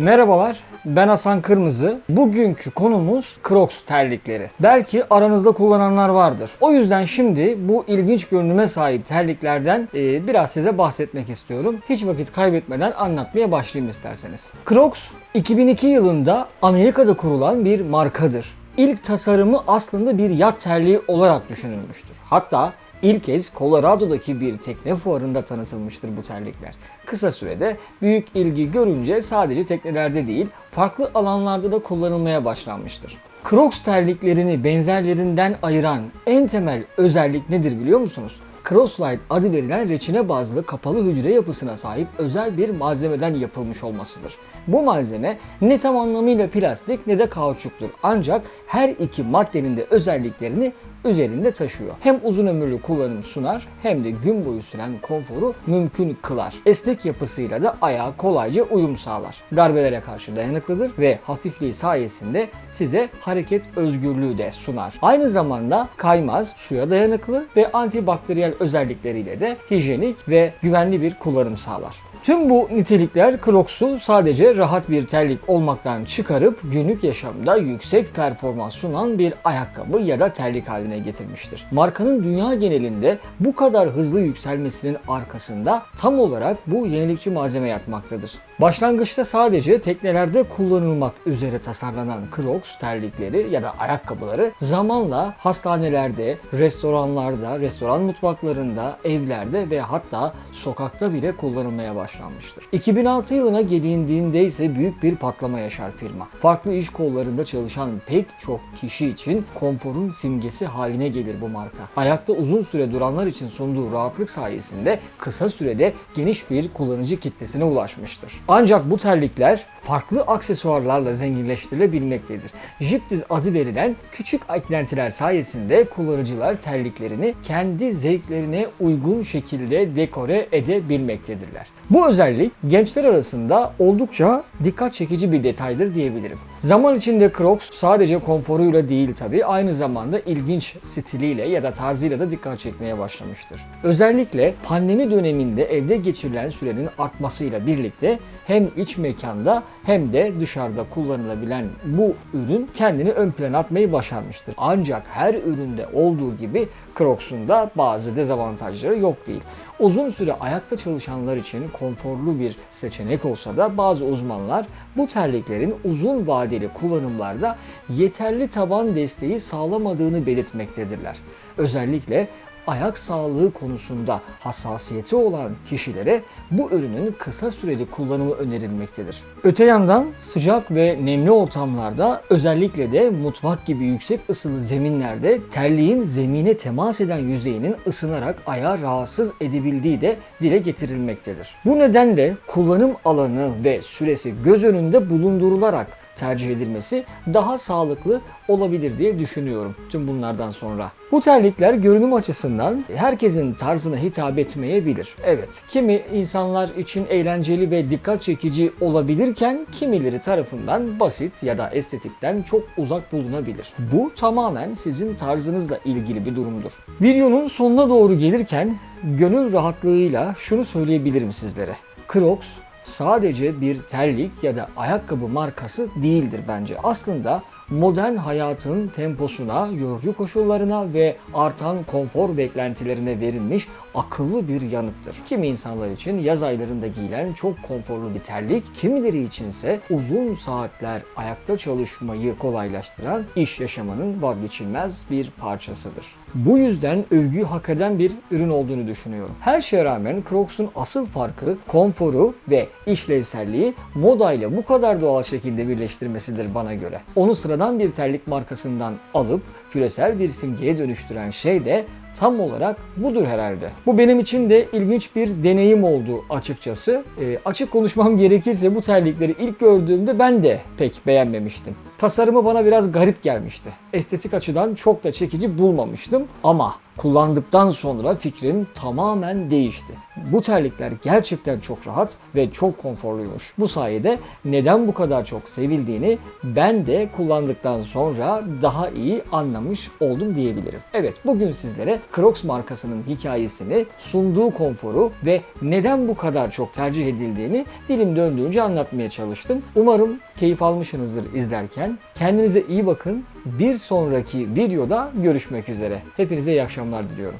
Merhabalar, ben Hasan Kırmızı. Bugünkü konumuz Crocs terlikleri. Belki aranızda kullananlar vardır. O yüzden şimdi bu ilginç görünüme sahip terliklerden e, biraz size bahsetmek istiyorum. Hiç vakit kaybetmeden anlatmaya başlayayım isterseniz. Crocs 2002 yılında Amerika'da kurulan bir markadır. İlk tasarımı aslında bir yat terliği olarak düşünülmüştür. Hatta İlk kez Colorado'daki bir tekne fuarında tanıtılmıştır bu terlikler. Kısa sürede büyük ilgi görünce sadece teknelerde değil, farklı alanlarda da kullanılmaya başlanmıştır. Crocs terliklerini benzerlerinden ayıran en temel özellik nedir biliyor musunuz? Crosslight adı verilen reçine bazlı kapalı hücre yapısına sahip özel bir malzemeden yapılmış olmasıdır. Bu malzeme ne tam anlamıyla plastik ne de kauçuktur. Ancak her iki maddenin de özelliklerini üzerinde taşıyor. Hem uzun ömürlü kullanım sunar hem de gün boyu süren konforu mümkün kılar. Esnek yapısıyla da ayağa kolayca uyum sağlar. Darbelere karşı dayanıklıdır ve hafifliği sayesinde size hareket özgürlüğü de sunar. Aynı zamanda kaymaz, suya dayanıklı ve antibakteriyel özellikleriyle de hijyenik ve güvenli bir kullanım sağlar. Tüm bu nitelikler Crocs'u sadece rahat bir terlik olmaktan çıkarıp günlük yaşamda yüksek performans sunan bir ayakkabı ya da terlik haline getirmiştir. Markanın dünya genelinde bu kadar hızlı yükselmesinin arkasında tam olarak bu yenilikçi malzeme yatmaktadır. Başlangıçta sadece teknelerde kullanılmak üzere tasarlanan Crocs terlikleri ya da ayakkabıları zamanla hastanelerde, restoranlarda, restoran mutfaklarında, evlerde ve hatta sokakta bile kullanılmaya başlanmıştır. 2006 yılına gelindiğinde ise büyük bir patlama yaşar firma. Farklı iş kollarında çalışan pek çok kişi için konforun simgesi haline gelir bu marka. Ayakta uzun süre duranlar için sunduğu rahatlık sayesinde kısa sürede geniş bir kullanıcı kitlesine ulaşmıştır. Ancak bu terlikler farklı aksesuarlarla zenginleştirilebilmektedir. Jiptiz adı verilen küçük eklentiler sayesinde kullanıcılar terliklerini kendi zevklerine uygun şekilde dekore edebilmektedirler. Bu özellik gençler arasında oldukça dikkat çekici bir detaydır diyebilirim. Zaman içinde Crocs sadece konforuyla değil tabi aynı zamanda ilginç stiliyle ya da tarzıyla da dikkat çekmeye başlamıştır. Özellikle pandemi döneminde evde geçirilen sürenin artmasıyla birlikte hem iç mekanda hem de dışarıda kullanılabilen bu ürün kendini ön plana atmayı başarmıştır. Ancak her üründe olduğu gibi Crocs'un da bazı dezavantajları yok değil. Uzun süre ayakta çalışanlar için konforlu bir seçenek olsa da bazı uzmanlar bu terliklerin uzun vadeli kullanımlarda yeterli taban desteği sağlamadığını belirtmektedirler. Özellikle ayak sağlığı konusunda hassasiyeti olan kişilere bu ürünün kısa süreli kullanımı önerilmektedir. Öte yandan sıcak ve nemli ortamlarda özellikle de mutfak gibi yüksek ısılı zeminlerde terliğin zemine temas eden yüzeyinin ısınarak ayağı rahatsız edebildiği de dile getirilmektedir. Bu nedenle kullanım alanı ve süresi göz önünde bulundurularak tercih edilmesi daha sağlıklı olabilir diye düşünüyorum tüm bunlardan sonra. Bu terlikler görünüm açısından herkesin tarzına hitap etmeyebilir. Evet, kimi insanlar için eğlenceli ve dikkat çekici olabilirken kimileri tarafından basit ya da estetikten çok uzak bulunabilir. Bu tamamen sizin tarzınızla ilgili bir durumdur. Videonun sonuna doğru gelirken gönül rahatlığıyla şunu söyleyebilirim sizlere. Crocs sadece bir terlik ya da ayakkabı markası değildir bence. Aslında modern hayatın temposuna, yorucu koşullarına ve artan konfor beklentilerine verilmiş akıllı bir yanıttır. Kimi insanlar için yaz aylarında giyilen çok konforlu bir terlik, kimileri içinse uzun saatler ayakta çalışmayı kolaylaştıran iş yaşamının vazgeçilmez bir parçasıdır. Bu yüzden övgü hak eden bir ürün olduğunu düşünüyorum. Her şeye rağmen Crocs'un asıl farkı konforu ve işlevselliği modayla bu kadar doğal şekilde birleştirmesidir bana göre. Onu sıradan bir terlik markasından alıp küresel bir simgeye dönüştüren şey de tam olarak budur herhalde. Bu benim için de ilginç bir deneyim oldu açıkçası. E, açık konuşmam gerekirse bu terlikleri ilk gördüğümde ben de pek beğenmemiştim. Tasarımı bana biraz garip gelmişti. Estetik açıdan çok da çekici bulmamıştım ama kullandıktan sonra fikrim tamamen değişti. Bu terlikler gerçekten çok rahat ve çok konforluymuş. Bu sayede neden bu kadar çok sevildiğini ben de kullandıktan sonra daha iyi anlamış oldum diyebilirim. Evet bugün sizlere Crocs markasının hikayesini, sunduğu konforu ve neden bu kadar çok tercih edildiğini dilim döndüğünce anlatmaya çalıştım. Umarım keyif almışsınızdır izlerken. Kendinize iyi bakın. Bir sonraki videoda görüşmek üzere. Hepinize iyi akşamlar diliyorum.